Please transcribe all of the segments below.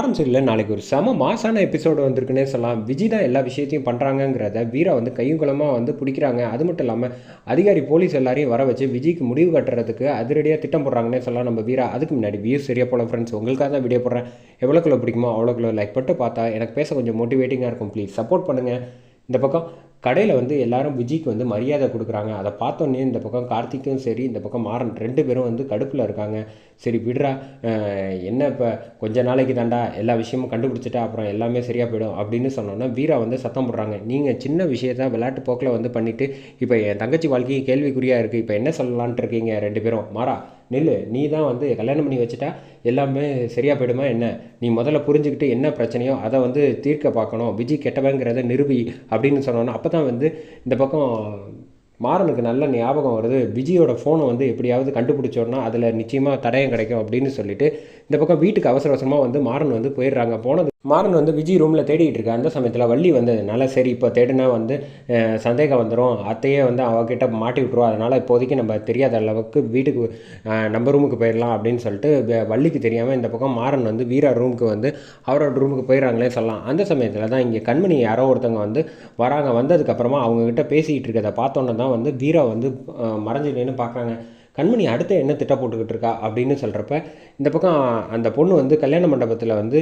ஆரம்பிச்சிடல நாளைக்கு ஒரு செம மாசான எபிசோடு வந்திருக்குன்னே சொல்லலாம். விஜய் தான் எல்லா விஷயத்தையும் பண்ணுறாங்கங்கிறத வீரா வந்து கையுங்குலமாக வந்து பிடிக்கிறாங்க. அது மட்டும் இல்லாமல் அதிகாரி போலீஸ் எல்லாரையும் வர வச்சு விஜய்க்கு முடிவு கட்டுறதுக்கு அதிரடியாக திட்டம் போடுறாங்கன்னே சொல்லலாம் நம்ம வீரா. அதுக்கு முன்னாடி வியூ சரியாக போல ஃப்ரெண்ட்ஸ் உங்களுக்காக தான் வீடியோ போடுறேன். எவ்வளோக்குள்ள பிடிக்குமோ அவ்வளோக்குள்ள லைக் பண்ணிட்டு பார்த்தா எனக்கு பேச கொஞ்சம் மோட்டிவேட்டிங்காக இருக்கும். ப்ளீஸ் சப்போர்ட் பண்ணுங்கள் இந்த பக்கம் கடையில் வந்து எல்லாரும் விஜய்க்கு வந்து மரியாதை கொடுக்குறாங்க. அதை பார்த்தோன்னே இந்த பக்கம் கார்த்திக்கும் சரி இந்த பக்கம் மாறன் ரெண்டு பேரும் வந்து கடுப்பில் இருக்காங்க. சரி விடுறா. என்ன இப்போ? கொஞ்ச நாளைக்கு தாண்டா எல்லா விஷயமும் கண்டுபிடிச்சிட்டா அப்புறம் எல்லாமே சரியாக போயிடும் அப்படின்னு சொன்னோன்னா வீரா வந்து சத்தம் போடுறாங்க. நீங்கள் சின்ன விஷயத்த விளையாட்டு போக்கில் வந்து பண்ணிவிட்டு இப்போ என் தங்கச்சி வாழ்க்கை கேள்விக்குறியாக இருக்குது இப்போ என்ன சொல்லலான்ட்டு இருக்கீங்க ரெண்டு பேரும்? மாறா நில்லு. நீ தான் வந்து கல்யாணம் பண்ணி வச்சுட்டா எல்லாமே சரியாக போயிடுமா என்ன? நீ முதல்ல புரிஞ்சுக்கிட்டு என்ன பிரச்சனையோ அதை வந்து தீர்க்க பார்க்கணும். விஜய் கெட்டவங்கிறத நிறுவி அப்படின்னு சொன்னோன்னா அப்போ தான் வந்து இந்த பக்கம் மாறனுக்கு நல்ல ஞாபகம் வருது. விஜயோட ஃபோனை வந்து எப்படியாவது கண்டுபிடிச்சோன்னா அதில் நிச்சயமாக தடயம் கிடைக்கும் அப்படின்னு சொல்லிட்டு இந்த பக்கம் வீட்டுக்கு அவசர அவசரமாக வந்து மாறன் வந்து போயிடுறாங்க. போனது மாறன் வந்து விஜய் ரூமில் தேடிக்கிட்டு இருக்கா அந்த சமயத்தில் வள்ளி வந்ததுனால சரி இப்போ தேடினா வந்து சந்தேகம் வந்துடும் அத்தையே வந்து அவகிட்ட மாட்டி விட்ருவோம் அதனால் இப்போதைக்கு நம்ம தெரியாத அளவுக்கு வீட்டுக்கு நம்ம ரூமுக்கு போயிடலாம் அப்படின்னு சொல்லிட்டு வள்ளிக்கு தெரியாமல் இந்த பக்கம் மாறன் வந்து வீரா ரூமுக்கு வந்து அவரோட ரூமுக்கு போயிடறாங்களே சொல்லலாம். அந்த சமயத்தில் தான் இங்கே கண்மணி யாரோ ஒருத்தவங்க வந்து வராங்க. வந்ததுக்கப்புறமா அவங்கக்கிட்ட பேசிக்கிட்டு இருக்கிறத பார்த்தோன்னே தான் வந்து வீரா வந்து அஹ், பார்க்குறாங்க கண்மணி அடுத்து என்ன திட்டம் போட்டுக்கிட்டு இருக்கா அப்படின்னு சொல்கிறப்ப இந்த பக்கம் அந்த பொண்ணு வந்து கல்யாண மண்டபத்தில் வந்து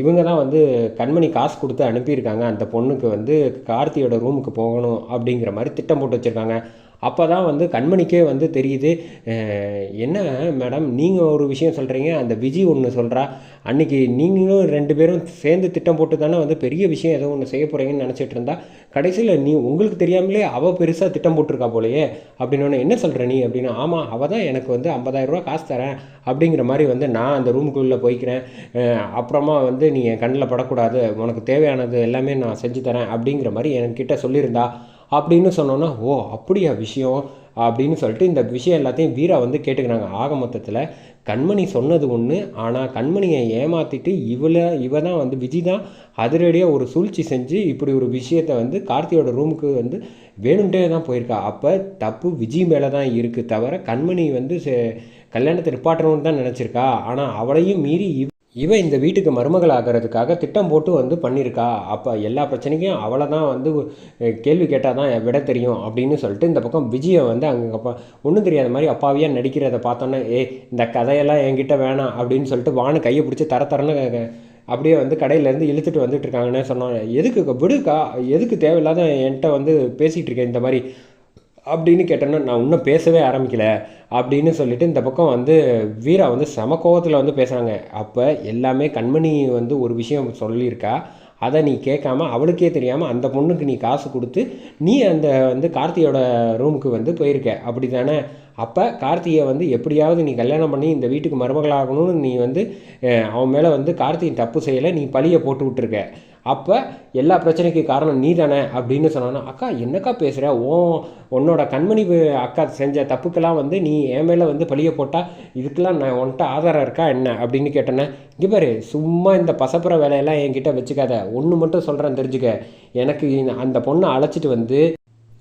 இவங்க தான் வந்து கண்மணி காசு கொடுத்து அனுப்பியிருக்காங்க. அந்த பொண்ணுக்கு வந்து கார்த்தியோட ரூமுக்கு போகணும் அப்படிங்கிற மாதிரி திட்டம் போட்டு வச்சுருக்காங்க. அப்போ தான் வந்து கண்மணிக்கே வந்து தெரியுது. என்ன மேடம் நீங்கள் ஒரு விஷயம் சொல்கிறீங்க அந்த விஜி ஒன்று சொல்கிறா அன்னைக்கு நீங்களும் ரெண்டு பேரும் சேர்ந்து திட்டம் போட்டு தானே வந்து பெரிய விஷயம் ஏதோ ஒன்று செய்ய போகிறீங்கன்னு நினச்சிட்டு இருந்தா கடைசியில் நீ உங்களுக்கு தெரியாமலே அவள் பெருசாக திட்டம் போட்டிருக்கா போலையே அப்படின்னு என்ன சொல்கிற நீ? அப்படின்னு ஆமாம் அவள் தான் எனக்கு வந்து 50000 ரூபா காசு தரேன். அப்படிங்கிற மாதிரி வந்து நான் அந்த ரூமுக்குள்ளே போய்க்கிறேன். அப்புறமா வந்து நீ என் கண்ணில் படக்கூடாது உனக்கு தேவையானது எல்லாமே நான் செஞ்சு தரேன் அப்படிங்கிற மாதிரி என்கிட்ட சொல்லியிருந்தா. அப்படின்னு சொன்னோன்னா ஓ அப்படியா விஷயம்? அப்படின்னு சொல்லிட்டு இந்த விஷயம் எல்லாத்தையும் வீரா வந்து கேட்டுக்கிறாங்க ஆக மொத்தத்தில் கண்மணி சொன்னது ஒன்று ஆனால் கண்மணியை ஏமாற்றிட்டு இவளை இவ தான் வந்து விஜய் தான். அதிரடியாக ஒரு சூழ்ச்சி செஞ்சு இப்படி ஒரு விஷயத்தை வந்து கார்த்தியோட ரூமுக்கு வந்து வேணும்ட்டே தான் போயிருக்கா. அப்போ தப்பு விஜய் மேலே தான் இருக்குது தவிர கண்மணி வந்து கல்யாணத்தை நிப்பாட்டணும்னு தான் நினச்சிருக்கா. ஆனால் அவளையும் மீறி இவன் இந்த வீட்டுக்கு மருமகள் ஆகிறதுக்காக திட்டம் போட்டு வந்து பண்ணியிருக்கா. அப்போ எல்லா பிரச்சனைக்கும் அவளை தான் வந்து கேள்வி கேட்டால் தான் விட தெரியும் அப்படின்னு சொல்லிட்டு இந்த பக்கம் விஜயை வந்து அங்கே அப்போ ஒன்றும் தெரியாத மாதிரி அப்பாவியாக நடிக்கிறத பார்த்தோன்னே ஏ இந்த கதையெல்லாம் என்கிட்ட வேணாம் அப்படின்னு சொல்லிட்டு வானு கையை பிடிச்சி தர தரன்னு அப்படியே வந்து கடையிலேருந்து இழுத்துட்டு வந்துட்டு இருக்காங்கன்னு சொன்னாங்க எதுக்கு விடுக்கா எதுக்கு தேவையில்லாத என்கிட்ட வந்து பேசிகிட்டு இருக்கேன் இந்த மாதிரி? அப்படின்னு கேட்டோன்னா நான் இன்னும் பேசவே ஆரம்பிக்கல அப்படின்னு சொல்லிட்டு இந்த பக்கம் வந்து வீரா வந்து செம கோவத்தில் வந்து பேசுகிறாங்க அப்போ எல்லாமே கண்மணி வந்து ஒரு விஷயம் சொல்லியிருக்கா. அதை நீ கேட்காம அவளுக்கே தெரியாமல் அந்த பொண்ணுக்கு நீ காசு கொடுத்து நீ அந்த வந்து கார்த்தியோட ரூமுக்கு வந்து போயிருக்க. அப்படி தானே அப்போ கார்த்தியை வந்து எப்படியாவது நீ கல்யாணம் பண்ணி இந்த வீட்டுக்கு மருமகளாகணும்னு நீ வந்து அவன் மேலே வந்து கார்த்தியின் தப்பு செய்யலை நீ பழியை போட்டு விட்டுருக்க. அப்போ எல்லா பிரச்சனைக்கு காரணம் நீ தானே அப்படின்னு சொன்னான்னா அக்கா என்னக்கா பேசுகிற ஓ உன்னோட கண்மணி அக்கா செஞ்ச தப்புக்கெல்லாம் வந்து நீ என் மேலே வந்து பழிய போட்டால் இதுக்கெல்லாம் நான் உன்கிட்ட ஆதாரம் இருக்கா என்ன? அப்படின்னு கேட்டேன்னே இங்கே பாரு சும்மா இந்த பசப்புற வேலையெல்லாம் என்கிட்ட வச்சுக்காத. ஒன்று மட்டும் சொல்கிறேன் தெரிஞ்சுக்க. எனக்கு அந்த பொண்ணை அழைச்சிட்டு வந்து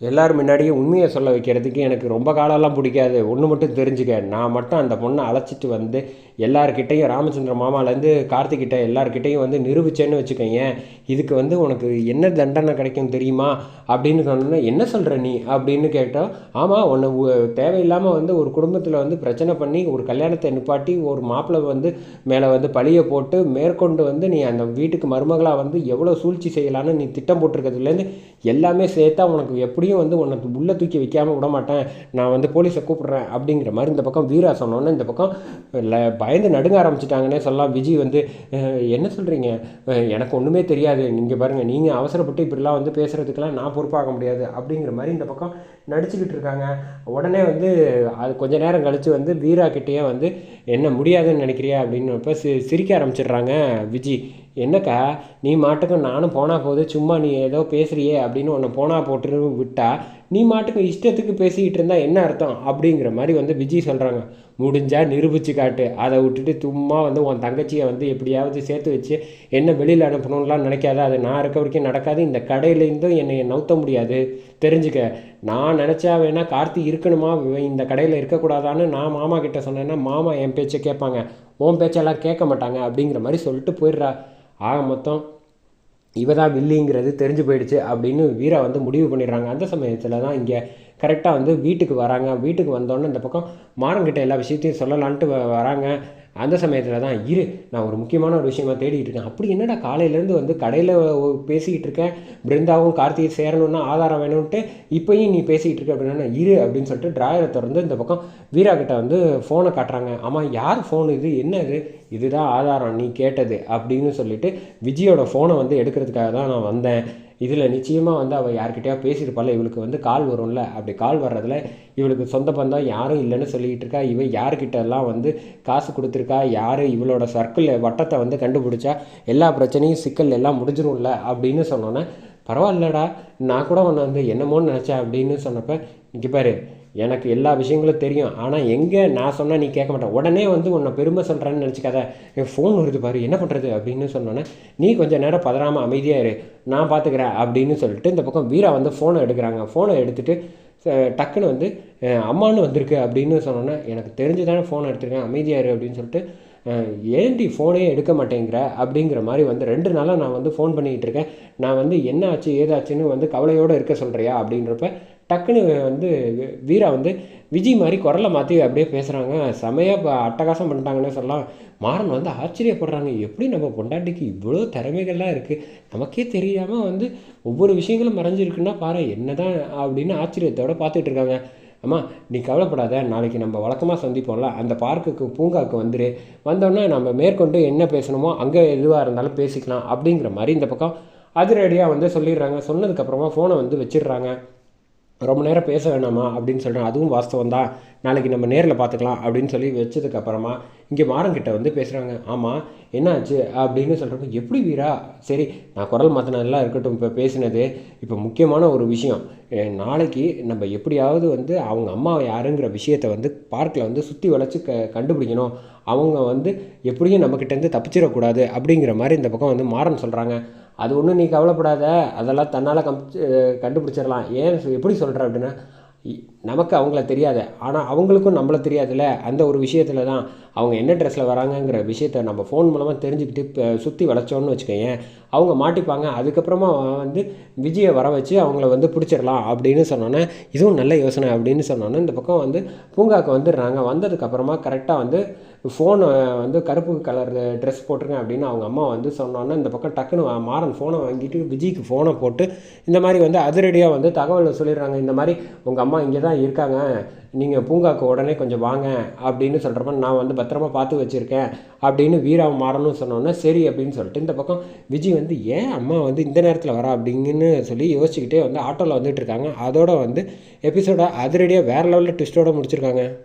எல்லாரும் முன்னாடியும் உண்மையை சொல்ல வைக்கிறதுக்கு எனக்கு ரொம்ப காலம்லாம் பிடிக்காது. ஒன்று மட்டும் தெரிஞ்சுக்க. நான் மட்டும் அந்த பொண்ணை அழைச்சிட்டு வந்து எல்லார்கிட்டையும் ராமச்சந்திர மாமாலேருந்து கார்த்திகிட்ட எல்லார்கிட்டையும் வந்து நிரூபிச்சேன்னு வச்சுக்கோங்க இதுக்கு வந்து உனக்கு என்ன தண்டனை கிடைக்கும் தெரியுமா? அப்படின்னு சொன்னோன்னா என்ன சொல்கிற நீ? அப்படின்னு கேட்டோம். ஆமாம் உன்னை தேவையில்லாமல் வந்து ஒரு குடும்பத்தில் வந்து பிரச்சனை பண்ணி ஒரு கல்யாணத்தை நிப்பாட்டி ஒரு மாப்பிள்ளை வந்து மேலே வந்து பழியை போட்டு மேற்கொண்டு வந்து நீ அந்த வீட்டுக்கு மருமகளாக வந்து எவ்வளோ சூழ்ச்சி செய்யலான்னு நீ திட்டம் போட்டிருக்கிறதுலேருந்து எல்லாமே சேர்த்தா உனக்கு எப்படியும் வந்து உன்னை உள்ளே தூக்கி வைக்காமல் விட மாட்டேன் நான் வந்து போலீஸை கூப்பிட்றேன். அப்படிங்கிற மாதிரி இந்த பக்கம் வீரா சொன்னோன்னே இந்த பக்கம் பயந்து நடுங்க ஆரம்பிச்சிட்டாங்கன்னே சொல்லலாம். விஜய் வந்து என்ன சொல்கிறீங்க எனக்கு ஒன்றுமே தெரியாது. நீங்கள் பாருங்கள் நீங்கள் அவசரப்பட்டு இப்படிலாம் வந்து பேசுகிறதுக்கெல்லாம் நான் பொறுப்பாக முடியாது. அப்படிங்கிற மாதிரி இந்த பக்கம் நடிச்சுக்கிட்டு இருக்காங்க. உடனே வந்து அது கொஞ்ச நேரம் கழித்து வந்து வீரா கிட்டேயே வந்து என்ன முடியாதுன்னு நினைக்கிறியா? அப்படின்னப்ப சி சிரிக்க ஆரம்பிச்சிடுறாங்க விஜய் என்னக்கா நீ மாட்டுக்கும் நானும் போனால் போது சும்மா நீ ஏதோ பேசுறியே அப்படின்னு உன்னை போனால் போட்டு விட்டா நீ மாட்டுக்கும் இஷ்டத்துக்கு பேசிக்கிட்டு இருந்தால் என்ன அர்த்தம் அப்படிங்கிற மாதிரி வந்து விஜய் சொல்கிறாங்க முடிஞ்சால் நிரூபிச்சு காட்டு. அதை விட்டுட்டு சும்மா வந்து உன் தங்கச்சியை வந்து எப்படியாவது சேர்த்து வச்சு என்ன வெளியில் அனுப்பணும்லாம் நினைக்காத. அது நான் இருக்க வரைக்கும் நடக்காது. இந்த கடையிலேருந்தும் என்னை நவுத்த முடியாது. தெரிஞ்சுக்க. நான் நினச்சா வேணால் கார்த்தி இருக்கணுமா? இந்த கடையில் இருக்கக்கூடாதான்னு நான் மாமா கிட்டே சொன்னேன்னா மாமா என் பேச்சை கேட்பாங்க. உன் பேச்செல்லாம் கேட்க மாட்டாங்க அப்படிங்கிற மாதிரி சொல்லிட்டு போயிடுறா. ஆக மொத்தம் இவ தான் வில்லிங்கிறது தெரிஞ்சு போயிடுச்சு அப்படின்னு வீரா வந்து முடிவு பண்ணிடுறாங்க. அந்த சமயத்தில் தான் இங்கே கரெக்டாக வந்து வீட்டுக்கு வராங்க. வீட்டுக்கு வந்தோடனே இந்த பக்கம் மாறன்கிட்ட எல்லா விஷயத்தையும் சொல்லலான்ட்டு வராங்க. அந்த சமயத்தில் தான் இரு நான் ஒரு முக்கியமான ஒரு விஷயமா தேடிட்டு இருக்கேன். அப்படி என்னடா காலையிலேருந்து வந்து கடையில் பேசிக்கிட்டு இருக்கேன். பிருந்தாவும் கார்த்திகை சேரணும்னா ஆதாரம் வேணும்ன்ட்டு இப்போயும் நீ பேசிக்கிட்டு இருக்க அப்படின்னா இரு அப்படின்னு சொல்லிட்டு டிராயரை திறந்து இந்த பக்கம் வீரா கிட்ட வந்து ஃபோனை காட்டுறாங்க. ஆமாம் யார் ஃபோன் இது? என்ன இது இதுதான் ஆதாரம் நீ கேட்டது அப்படின்னு சொல்லிட்டு விஜயோட ஃபோனை வந்து எடுக்கிறதுக்காக தான் நான் வந்தேன். இதில் நிச்சயமாக வந்து அவள் யார்கிட்டயா பேசியிருப்பாள் இவளுக்கு வந்து கால் வரும்ல. அப்படி கால் வர்றதுல இவளுக்கு சொந்த பந்தம் யாரும் இல்லைன்னு சொல்லிக்கிட்டு இருக்கா. இவ யார்கிட்டலாம் வந்து காசு கொடுத்துருக்கா? யார்? இவளோட சர்க்கிள் வட்டத்தை வந்து கண்டுபிடிச்சா எல்லா பிரச்சனையும் சிக்கல் எல்லாம் முடிஞ்சிரும்ல அப்படின்னு சொன்னோன்னே பரவாயில்லடா நான் கூட உன்னை வந்து என்னமோன்னு நினச்சேன் அப்படின்னு சொன்னப்போ இங்கே பாரு எனக்கு எல்லா விஷயங்களும் தெரியும். ஆனால் எங்கே நான் சொன்னால் நீ கேட்க மாட்டேன் உடனே வந்து உன்னை பெருமை சொல்கிறேன்னு நினச்சிக்காத. என் ஃபோன் வருது பாரு என்ன பண்ணுறது அப்படின்னு சொன்னோன்னே நீ கொஞ்சம் நேரம் பதறாமல் அமைதியாக இரு. நான் பார்த்துக்கிறேன் அப்படின்னு சொல்லிட்டு இந்த பக்கம் வீரா வந்து ஃபோனை எடுக்கிறாங்க. ஃபோனை எடுத்துகிட்டு டக்குன்னு வந்து அம்மானு வந்திருக்கு அப்படின்னு சொன்னோன்னே எனக்கு தெரிஞ்சு தானே ஃபோன் எடுத்துருக்கேன். அமைதியாக இரு அப்படின்னு சொல்லிட்டு ஏன்டி ஃபோனே எடுக்க மாட்டேங்கிற? அப்படிங்கிற மாதிரி வந்து ரெண்டு நாளாக நான் வந்து ஃபோன் பண்ணிக்கிட்டு இருக்கேன். நான் வந்து என்ன ஆச்சு ஏதாச்சுன்னு வந்து கவலையோடு இருக்க சொல்கிறியா அப்படின்றப்ப டக்குன்னு வந்து வீரா வந்து விஜய் மாதிரி குரலை மாற்றி அப்படியே பேசுகிறாங்க செமையாக இப்போ அட்டகாசம் பண்ணிட்டாங்கன்னே சொல்லலாம். மாறன் வந்து ஆச்சரியப்படுறாங்க. எப்படி நம்ம பொண்டாட்டிக்கு இவ்வளோ திறமைகள்லாம் இருக்குது நமக்கே தெரியாமல் வந்து ஒவ்வொரு விஷயங்களும் மறைஞ்சிருக்குன்னா பாரு என்னதான் அப்படின்னு ஆச்சரியத்தோடு பார்த்துட்ருக்காங்க அம்மா நீ கவலைப்படாத நாளைக்கு நம்ம வழக்கமாக சந்திப்போம்ல. அந்த பார்க்குக்கு பூங்காவுக்கு வந்துரு. வந்தோடனே நம்ம மேற்கொண்டு என்ன பேசணுமோ அங்கே எதுவாக இருந்தாலும் பேசிக்கலாம் அப்படிங்கிற மாதிரி இந்த பக்கம் அதிரடியாக வந்து சொல்லிடுறாங்க. சொன்னதுக்கப்புறமா ஃபோனை வந்து வச்சிடுறாங்க. ரொம்ப நேரம் பேச வேணாமா அப்படின்னு சொல்கிறேன் அதுவும் வாஸ்தவம் தான். நாளைக்கு நம்ம நேரில் பார்த்துக்கலாம் அப்படின்னு சொல்லி வச்சதுக்கப்புறமா இங்கே மாறங்கிட்ட வந்து பேசுகிறாங்க ஆமாம் என்னாச்சு அப்படின்னு சொல்கிறப்ப எப்படி வீரா? சரி நான் குரல் மாற்றினதெல்லாம் இருக்கட்டும். இப்போ பேசினது இப்போ முக்கியமான ஒரு விஷயம். நாளைக்கு நம்ம எப்படியாவது வந்து அவங்க அம்மா யாருங்கிற விஷயத்தை வந்து பார்க்கில் வந்து சுற்றி வளைச்சி க கண்டுபிடிக்கணும். அவங்க வந்து எப்படியும் நம்மக்கிட்டேருந்து தப்பிச்சிடக்கூடாது. அப்படிங்கிற மாதிரி இந்த பக்கம் வந்து மாறன் சொல்கிறாங்க அது ஒன்றும் நீ கவலைப்படாத. அதெல்லாம் தன்னால் கம் கண்டுபிடிச்சிடலாம் ஏன் எப்படி சொல்கிற அப்படின்னா நமக்கு அவங்கள தெரியாது ஆனால் அவங்களுக்கும் நம்மள தெரியாதுல்ல? அந்த ஒரு விஷயத்தில் தான் அவங்க என்ன ட்ரெஸ்ஸில் வராங்கங்கிற விஷயத்த நம்ம ஃபோன் மூலமாக தெரிஞ்சுக்கிட்டு இப்போ சுற்றி வளைச்சோன்னு வச்சுக்கோங்க அவங்க மாட்டிப்பாங்க அதுக்கப்புறமா வந்து விஜயை வர வச்சு அவங்கள வந்து பிடிச்சிடலாம் அப்படின்னு சொன்னோன்னே இதுவும் நல்ல யோசனை அப்படின்னு சொன்னோன்னே இந்த பக்கம் வந்து பூங்காவுக்கு வந்துடுறாங்க. வந்ததுக்கப்புறமா கரெக்டாக வந்து ஃபோனை வந்து கருப்பு கலர் ட்ரெஸ் போட்டிருக்கேன் அப்படின்னு அவங்க அம்மா வந்து சொன்னோன்னே இந்த பக்கம் டக்குன்னு மாறன் ஃபோனை வாங்கிட்டு விஜய்க்கு ஃபோனை போட்டு இந்த மாதிரி வந்து அதிரடியாக வந்து தகவல் சொல்லிடுறாங்க. இந்த மாதிரி உங்கள் அம்மா இங்கே தான் இருக்காங்க. நீங்கள் பூங்காக்கு உடனே கொஞ்சம் வாங்க அப்படின்னு சொல்கிறப்ப நான் வந்து பத்திரமா பார்த்து வச்சுருக்கேன் அப்படின்னு வீரா மாறணும்னு சொன்னோன்னே சரி அப்படின்னு சொல்லிட்டு இந்த பக்கம் விஜய் வந்து ஏன் அம்மா வந்து இந்த நேரத்தில் வரா? அப்படிங்கன்னு சொல்லி யோசிச்சுக்கிட்டே வந்து ஆட்டோவில் வந்துட்டு இருக்காங்க. அதோட வந்து எபிசோட அதிரடியாக வேறு லெவலில் ட்விஸ்ட்டோட முடிச்சிருக்காங்க.